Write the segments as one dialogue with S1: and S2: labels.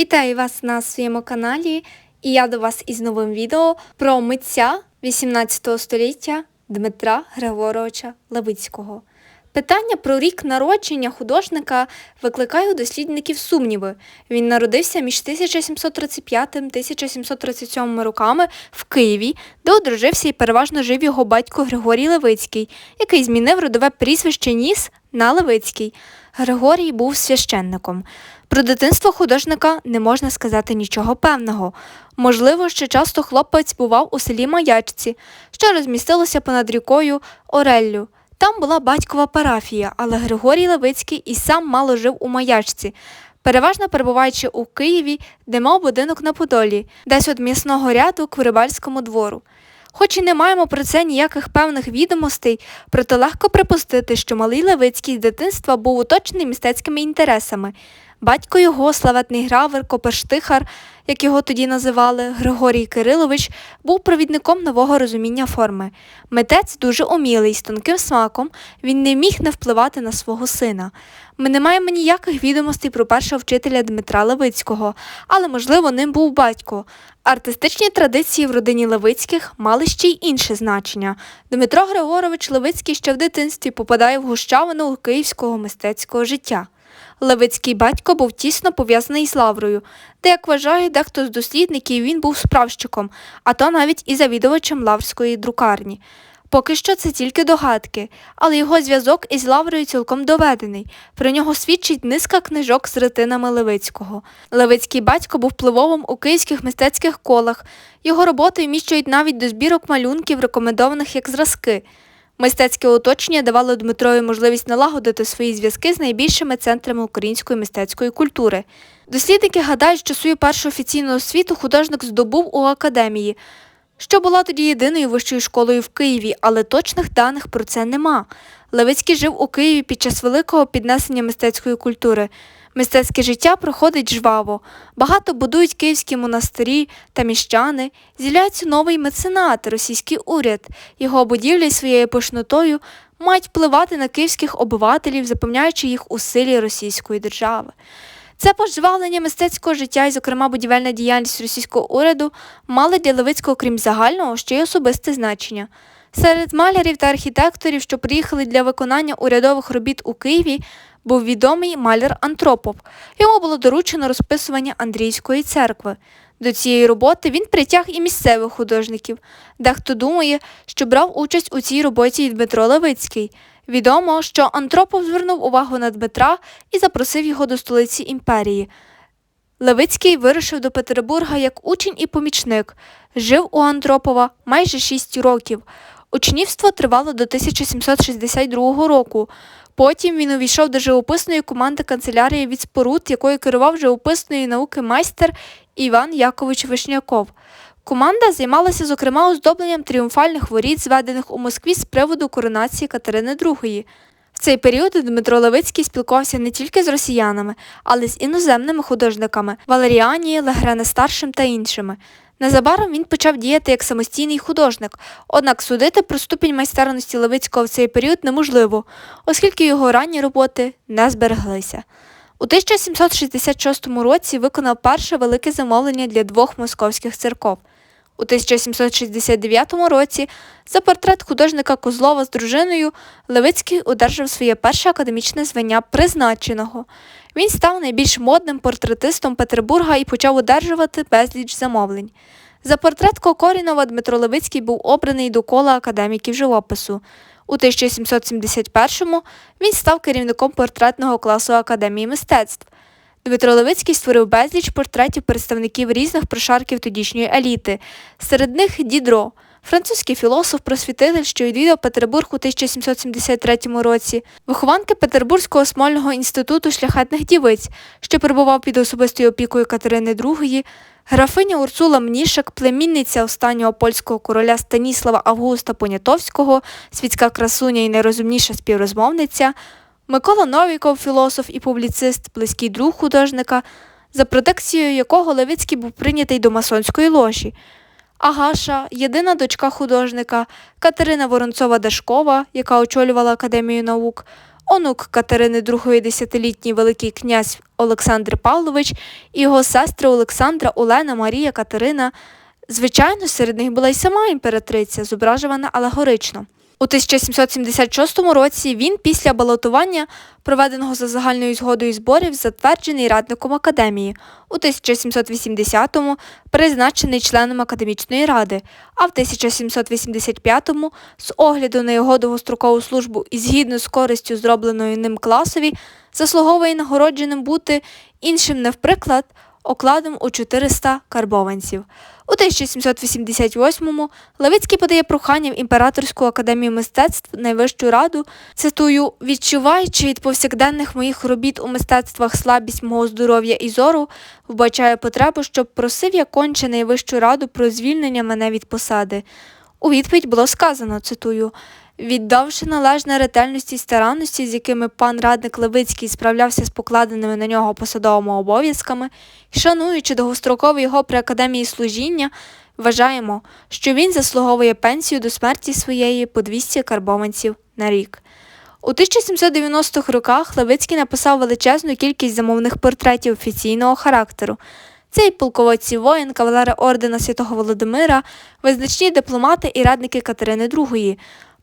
S1: Вітаю вас на своєму каналі, і я до вас із новим відео про митця 18 століття Дмитра Григоровича Левицького. Питання про рік народження художника викликає у дослідників сумніви. Він народився між 1735-1737 роками в Києві, де одружився і переважно жив його батько Григорій Левицький, який змінив родове прізвище Ніс на Левицький. Григорій був священником. Про дитинство художника не можна сказати нічого певного. Можливо, що часто хлопець бував у селі Маячці, що розмістилося понад рікою Ореллю. Там була батькова парафія, але Григорій Левицький і сам мало жив у Маячці, переважно перебуваючи у Києві, де мав будинок на Подолі, десь від м'ясного ряду к Вирибальському двору. Хоч і не маємо про це ніяких певних відомостей, проте легко припустити, що малий Левицький з дитинства був уточений містецькими інтересами. Батько його, славетний гравер, Коперштихар, як його тоді називали, Григорій Кирилович, був провідником нового розуміння форми. Митець дуже умілий, з тонким смаком, він не міг не впливати на свого сина. Ми не маємо ніяких відомостей про першого вчителя Дмитра Левицького, але, можливо, ним був батько. Артистичні традиції в родині Левицьких мали ще й інше значення. Дмитро Григорович Левицький ще в дитинстві попадає в гущавину київського мистецького життя. Левицький батько був тісно пов'язаний з Лаврою, де, як вважає дехто з дослідників, він був справщиком, а то навіть і завідувачем лаврської друкарні. Поки що це тільки догадки, але його зв'язок із Лаврою цілком доведений. Про нього свідчить низка книжок з ретинами Левицького. Левицький батько був впливовим у київських мистецьких колах. Його роботи вміщують навіть до збірок малюнків, рекомендованих як зразки. Мистецьке оточення давало Дмитрові можливість налагодити свої зв'язки з найбільшими центрами української мистецької культури. Дослідники гадають, що свою першу офіційну освіту художник здобув у академії, що була тоді єдиною вищою школою в Києві, але точних даних про це нема. Левицький жив у Києві під час великого піднесення мистецької культури. Мистецьке життя проходить жваво, багато будують київські монастирі та міщани, з'являється новий меценат, російський уряд. Його будівлі своєю пишнотою мають впливати на київських обивателів, запевняючи їх у силі російської держави. Це пожвавлення мистецького життя і, зокрема, будівельна діяльність російського уряду мали для Левицького, крім загального, ще й особисте значення. Серед малярів та архітекторів, що приїхали для виконання урядових робіт у Києві, був відомий маляр Антропов. Йому було доручено розписування Андрійської церкви. До цієї роботи він притяг і місцевих художників. Дехто думає, що брав участь у цій роботі і Дмитро Левицький. Відомо, що Антропов звернув увагу на Дмитра і запросив його до столиці імперії. Левицький вирушив до Петербурга як учень і помічник. Жив у Антропова майже шість років. Учнівство тривало до 1762 року. Потім він увійшов до живописної команди канцелярії від споруд, якою керував живописної науки майстер Іван Якович Вишняков. Команда займалася, зокрема, оздобленням тріумфальних воріт, зведених у Москві з приводу коронації Катерини II. В цей період Дмитро Левицький спілкувався не тільки з росіянами, але й з іноземними художниками Валеріані, Легрене старшим та іншими. Незабаром він почав діяти як самостійний художник, однак судити про ступінь майстерності Левицького в цей період неможливо, оскільки його ранні роботи не збереглися. У 1766 році виконав перше велике замовлення для двох московських церков. У 1769 році за портрет художника Козлова з дружиною Левицький одержав своє перше академічне звання призначеного. Він став найбільш модним портретистом Петербурга і почав одержувати безліч замовлень. За портрет Кокорінова Дмитро Левицький був обраний до кола академіків живопису. У 1771-му він став керівником портретного класу Академії мистецтв. Дмитро Левицький створив безліч портретів представників різних прошарків тодішньої еліти. Серед них Дідро, французький філософ, просвітитель, що відвідав Петербург у 1773 році, вихованки Петербурзького смольного інституту шляхетних дівиць, що перебував під особистою опікою Катерини II, графиня Урсула Мнішек, племінниця останнього польського короля Станіслава Августа Понятовського, світська красуня і найрозумніша співрозмовниця. Микола Новіков, філософ і публіцист, близький друг художника, за протекцією якого Левицький був прийнятий до масонської ложі. Агаша, єдина дочка художника, Катерина Воронцова Дашкова, яка очолювала Академію наук, онук Катерини II десятилітній великий князь Олександр Павлович і його сестри Олександра, Олена, Марія, Катерина. Звичайно, серед них була й сама імператриця, зображувана алегорично. У 1776 році він після балотування, проведеного за загальною згодою зборів, затверджений радником академії. У 1780-му призначений членом академічної ради, а в 1785-му, з огляду на його довгострокову службу і згідно з користю зробленої ним класові, заслуговує нагородженим бути іншим не в приклад окладом у 400 карбованців. У 1788-му Левицький подає прохання в Імператорську академію мистецтв найвищу раду, цитую, відчуваючи від повсякденних моїх робіт у мистецтвах слабість мого здоров'я і зору, вбачаю потребу, щоб просив я конче найвищу раду про звільнення мене від посади. У відповідь було сказано, цитую, віддавши належне ретельності й старанності, з якими пан радник Левицький справлявся з покладеними на нього посадовими обов'язками, і шануючи довгострокове його при академії служіння, вважаємо, що він заслуговує пенсію до смерті своєї по 200 карбованців на рік. У 1790-х роках Левицький написав величезну кількість замовних портретів офіційного характеру. Це й полководці воїн, кавалери ордена Святого Володимира, визначні дипломати і радники Катерини II.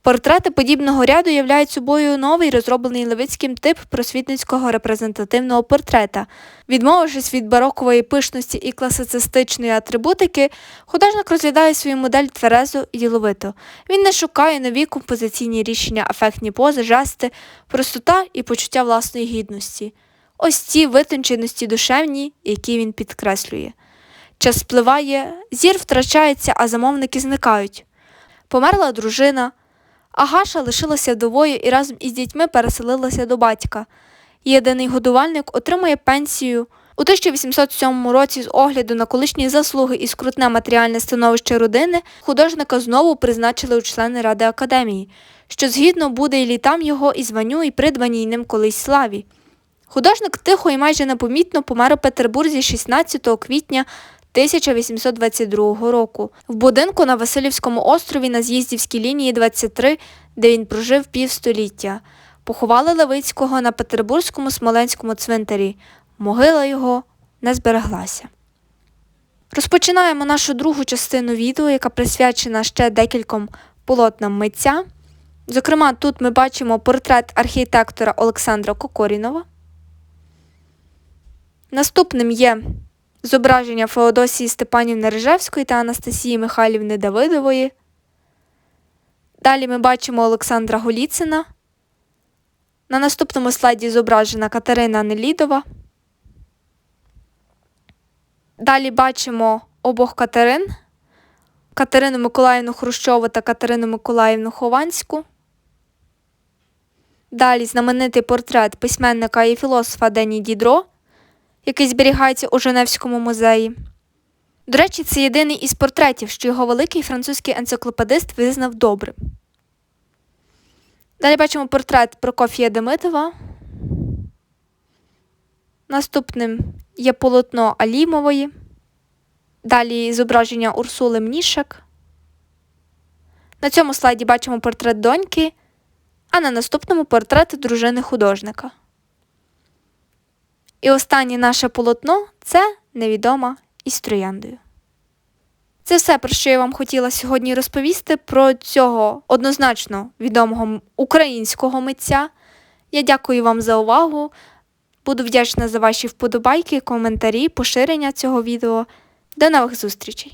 S1: Портрети подібного ряду являють собою новий розроблений Левицьким тип просвітницького репрезентативного портрета. Відмовившись від барокової пишності і класицистичної атрибутики, художник розглядає свою модель тверезо і діловито. Він не шукає нові композиційні рішення, ефектні пози, жести, простота і почуття власної гідності. Ось ці витонченості душевні, які він підкреслює. Час спливає, зір втрачається, а замовники зникають. Померла дружина. Агаша лишилася вдовою і разом із дітьми переселилася до батька. Єдиний годувальник отримує пенсію. У 1807 році, з огляду на колишні заслуги і скрутне матеріальне становище родини, художника знову призначили у члени Ради Академії, що згідно буде і літам його і званню, і придбаній ним колись славі. Художник тихо і майже непомітно помер у Петербурзі 16 квітня 1822 року в будинку на Васильівському острові на З'їздівській лінії 23, де він прожив півстоліття. Поховали Левицького на Петербурзькому Смоленському цвинтарі. Могила його не збереглася. Розпочинаємо нашу другу частину відео, яка присвячена ще декільком полотнам митця. Зокрема, тут ми бачимо портрет архітектора Олександра Кокорінова. Наступним є зображення Феодосії Степанівни Рижевської та Анастасії Михайлівни Давидової. Далі ми бачимо Олександра Голіцина. На наступному слайді зображена Катерина Нелідова. Далі бачимо обох Катерин Катерину Миколаївну Хрущову та Катерину Миколаївну Хованську. Далі знаменитий портрет письменника і філософа Дені Дідро який зберігається у Женевському музеї. До речі, це єдиний із портретів, що його великий французький енциклопедист визнав добрим. Далі бачимо портрет Прокофія Демитова. Наступним є полотно Алімової. Далі зображення Урсули Мнішек. На цьому слайді бачимо портрет доньки, а на наступному портрет дружини художника. І останнє наше полотно це невідома із трояндою. Це все, про що я вам хотіла сьогодні розповісти про цього однозначно відомого українського митця. Я дякую вам за увагу. Буду вдячна за ваші вподобайки, коментарі, поширення цього відео. До нових зустрічей!